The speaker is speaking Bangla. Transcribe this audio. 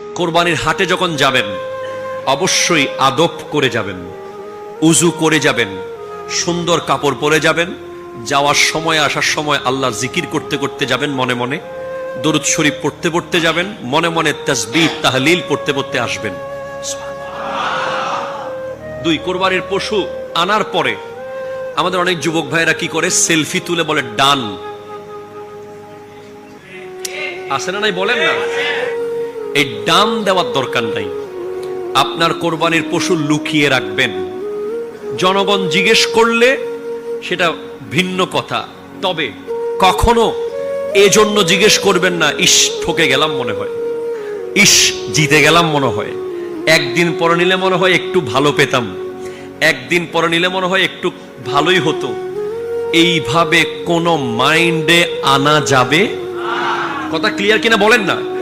কোরবানির হাটে যখন যাবেন, অবশ্যই আদব করে যাবেন, উজু করে যাবেন, সুন্দর কাপড় পরে যাবেন, যাওয়ার সময়, আসার সময় আল্লাহ জিকির করতে করতে যাবেন মনে মনে, দরুদ শরীফ পড়তে পড়তে যাবেন, মনে মনে তাসবিহ, তাহলিল পড়তে পড়তে আসবেন। দুই, কোরবানির পশু আনার পরে আমাদের অনেক যুবক ভাইরা কি করে? সেলফি তুলে বলে, ডান। আছে না নাই? বলেন না। এই ডান দেওয়ার দরকার নাই। আপনার কোরবানির পশু লুকিয়ে রাখবেন। জনগণ জিজ্ঞেস করলে সেটা ভিন্ন কথা। তবে কখনো এজন্য জিজ্ঞেস করবেন না, ইস, ঠকে গেলাম মনে হয়। ইস, জিতে গেলাম মনে হয়। একদিন পরে নিলে মনে হয় একটু ভালো পেতাম। একদিন পরে নিলে মনে হয় একটু ভালোই হতো। এইভাবে কোনো মাইন্ডে আনা যাবে? কথা ক্লিয়ার কিনা বলেন না।